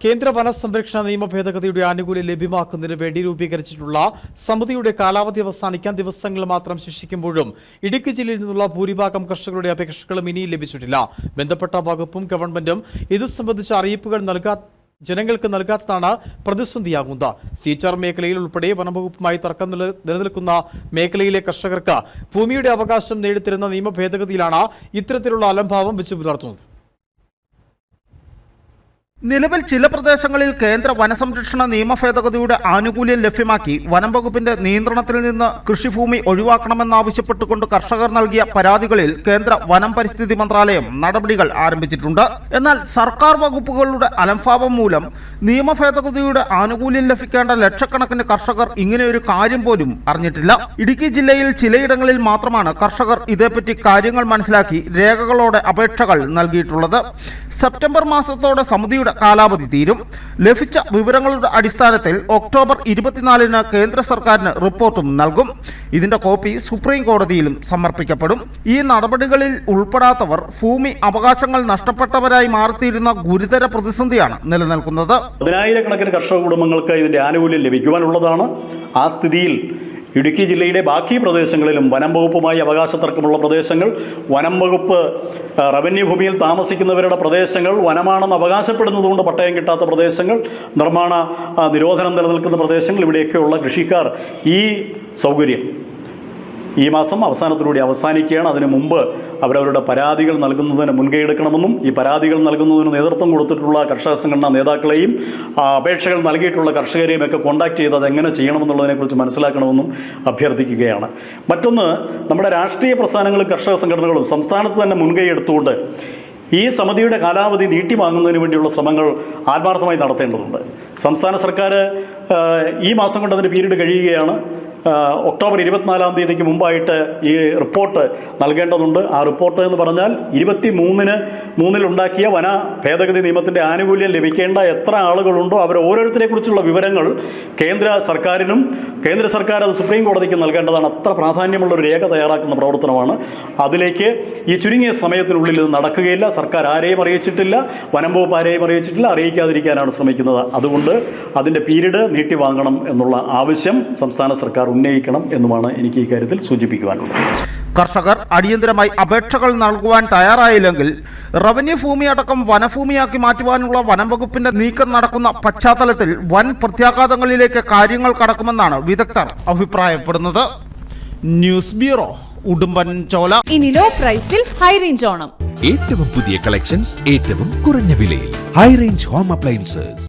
കേന്ദ്ര വനസംരക്ഷണ നിയമ ഭേദഗതിയുടെ ആനുകൂല്യം ലഭ്യമാക്കുന്നതിന് വേണ്ടി രൂപീകരിച്ചിട്ടുള്ള സമിതിയുടെ കാലാവധി അവസാനിക്കാൻ ദിവസങ്ങൾ മാത്രം ശേഷിക്കുമ്പോഴും ഇടുക്കി ജില്ലയിൽ നിന്നുള്ള ഭൂരിഭാഗം കർഷകരുടെ അപേക്ഷകളും ഇനിയും ലഭിച്ചിട്ടില്ല. ബന്ധപ്പെട്ട വകുപ്പും ഗവൺമെന്റും ഇത് സംബന്ധിച്ച അറിയിപ്പുകൾ നൽകാ ജനങ്ങൾക്ക് നൽകാത്തതാണ് പ്രതിസന്ധിയാകുന്നത്. സീച്ചാർ മേഖലയിൽ ഉൾപ്പെടെ വനംവകുപ്പുമായി തർക്കം നില- നിലനിൽക്കുന്ന മേഖലയിലെ കർഷകർക്ക് ഭൂമിയുടെ അവകാശം നേടിത്തരുന്ന നിയമ ഭേദഗതിയിലാണ് ഇത്തരത്തിലുള്ള അലംഭാവം വെച്ചു പുലർത്തുന്നത്. നിലവിൽ ചില പ്രദേശങ്ങളിൽ കേന്ദ്ര വനസംരക്ഷണ നിയമ ഭേദഗതിയുടെ ആനുകൂല്യം ലഭ്യമാക്കി വനം വകുപ്പിന്റെ നിയന്ത്രണത്തിൽ നിന്ന് കൃഷിഭൂമി ഒഴിവാക്കണമെന്നാവശ്യപ്പെട്ടുകൊണ്ട് കർഷകർ നൽകിയ പരാതികളിൽ കേന്ദ്ര വനം പരിസ്ഥിതി മന്ത്രാലയം നടപടികൾ ആരംഭിച്ചിട്ടുണ്ട്. എന്നാൽ സർക്കാർ വകുപ്പുകളുടെ അലംഭാവം മൂലം നിയമ ഭേദഗതിയുടെ ആനുകൂല്യം ലഭിക്കേണ്ട ലക്ഷക്കണക്കിന് കർഷകർ ഇങ്ങനെയൊരു കാര്യം പോലും അറിഞ്ഞിട്ടില്ല. ഇടുക്കി ജില്ലയിൽ ചിലയിടങ്ങളിൽ മാത്രമാണ് കർഷകർ ഇതേപ്പറ്റി കാര്യങ്ങൾ മനസ്സിലാക്കി രേഖകളോടെ അപേക്ഷകൾ നൽകിയിട്ടുള്ളത്. സെപ്റ്റംബർ മാസത്തോടെ സമിതിയുടെ കാലാവധി തീരും. ലഭിച്ച വിവരങ്ങളുടെ അടിസ്ഥാനത്തിൽ ഒക്ടോബർ ഇരുപത്തിനാലിന് കേന്ദ്ര സർക്കാരിന് റിപ്പോർട്ടും നൽകും. ഇതിന്റെ കോപ്പി സുപ്രീം കോടതിയിലും സമർപ്പിക്കപ്പെടും. ഈ നടപടികളിൽ ഉൾപ്പെടാത്തവർ ഭൂമി അവകാശങ്ങൾ നഷ്ടപ്പെട്ടവരായി മാറിത്തീരുന്ന ഗുരുതര പ്രതിസന്ധിയാണ് നിലനിൽക്കുന്നത്. പതിനായിരക്കണക്കിന് കർഷക കുടുംബങ്ങൾക്ക് ഇതിന്റെ ആനുകൂല്യം ലഭിക്കുവാനുള്ളതാണ്. ആ സ്ഥിതിയിൽ ഇടുക്കി ജില്ലയുടെ ബാക്കി പ്രദേശങ്ങളിലും വനം വകുപ്പുമായി അവകാശ തർക്കമുള്ള പ്രദേശങ്ങൾ വനം വകുപ്പ് റവന്യൂ ഭൂമിയിൽ താമസിക്കുന്നവരുടെ പ്രദേശങ്ങൾ വനമാണെന്ന് അവകാശപ്പെടുന്നതുകൊണ്ട് പട്ടയം കിട്ടാത്ത പ്രദേശങ്ങൾ നിർമ്മാണ നിരോധനം നിലനിൽക്കുന്ന പ്രദേശങ്ങൾ ഇവിടെയൊക്കെയുള്ള കൃഷിക്കാർ ഈ സൗകര്യം ഈ മാസം അവസാനത്തിലൂടെ അവസാനിക്കുകയാണ്. അതിനു മുമ്പ് അവരവരുടെ പരാതികൾ നൽകുന്നതിന് മുൻകൈ എടുക്കണമെന്നും ഈ പരാതികൾ നൽകുന്നതിന് നേതൃത്വം കൊടുത്തിട്ടുള്ള കർഷക സംഘടനാ നേതാക്കളെയും അപേക്ഷകൾ നൽകിയിട്ടുള്ള കർഷകരെയും ഒക്കെ കോൺടാക്ട് ചെയ്ത് അതെങ്ങനെ ചെയ്യണമെന്നുള്ളതിനെക്കുറിച്ച് മനസ്സിലാക്കണമെന്നും അഭ്യർത്ഥിക്കുകയാണ്. മറ്റൊന്ന് നമ്മുടെ രാഷ്ട്രീയ പ്രസ്ഥാനങ്ങളും കർഷക സംഘടനകളും സംസ്ഥാനത്ത് തന്നെ മുൻകൈ എടുത്തുകൊണ്ട് ഈ സമിതിയുടെ കാലാവധി നീട്ടി വാങ്ങുന്നതിന് വേണ്ടിയുള്ള ശ്രമങ്ങൾ ആത്മാർത്ഥമായി നടത്തേണ്ടതുണ്ട്. സംസ്ഥാന സർക്കാർ ഈ മാസം കൊണ്ട് അതിന്റെ പീരീഡ് കഴിയുകയാണ്. ഒക്ടോബർ ഇരുപത്തിനാലാം തീയതിക്ക് മുമ്പായിട്ട് ഈ റിപ്പോർട്ട് നൽകേണ്ടതുണ്ട്. ആ റിപ്പോർട്ട് എന്ന് പറഞ്ഞാൽ ഇരുപത്തി മൂന്നിന് മൂന്നിലുണ്ടാക്കിയ വന ഭേദഗതി നിയമത്തിന്റെ ആനുകൂല്യം ലഭിക്കേണ്ട എത്ര ആളുകളുണ്ടോ അവർ ഓരോരുത്തരെ കുറിച്ചുള്ള വിവരങ്ങൾ കേന്ദ്ര സർക്കാരിനും കേന്ദ്ര സർക്കാർ അത് സുപ്രീം കോടതിക്ക് നൽകേണ്ടതാണ്. അത്ര പ്രാധാന്യമുള്ള ഒരു രേഖ തയ്യാറാക്കുന്ന പ്രവർത്തനമാണ്. അതിലേക്ക് ഈ ചുരുങ്ങിയ സമയത്തിനുള്ളിൽ ഇത് നടക്കുകയില്ല. സർക്കാർ ആരെയും അറിയിച്ചിട്ടില്ല വനം വകുപ്പ് ആരെയും അറിയിച്ചിട്ടില്ല അറിയിക്കാതിരിക്കാനാണ് ശ്രമിക്കുന്നത്. അതുകൊണ്ട് അതിന്റെ പീരീഡ് നീട്ടി വാങ്ങണം എന്നുള്ള ആവശ്യം സംസ്ഥാന സർക്കാർ ഉന്നയിക്കണം എന്നുമാണ് എനിക്ക് ഇക്കാര്യത്തിൽ കാര്യത്തിൽ സൂചിപ്പിക്കുവാനുള്ളത്. കർഷകർ അടിയന്തരമായി അപേക്ഷകൾ നൽകുവാൻ തയ്യാറായില്ലെങ്കിൽ റവന്യൂ ഭൂമി അടക്കം വനഭൂമിയാക്കി മാറ്റുവാനുള്ള വനം വകുപ്പിന്റെ നീക്കം നടക്കുന്ന പശ്ചാത്തലത്തിൽ വൻ പ്രത്യാഘാതങ്ങളിലേക്ക് കാര്യങ്ങൾ കടക്കുമെന്നാണ് വിദഗ്ധർ അഭിപ്രായപ്പെടുന്നത്. News bureau Udumbanchola. ഇനി ലോ പ്രൈസിൽ ഹൈ റേഞ്ച് ഓണം. ഏറ്റവും പുതിയ കളക്ഷൻസ് ഏറ്റവും കുറഞ്ഞ വിലയിൽ. High range home appliances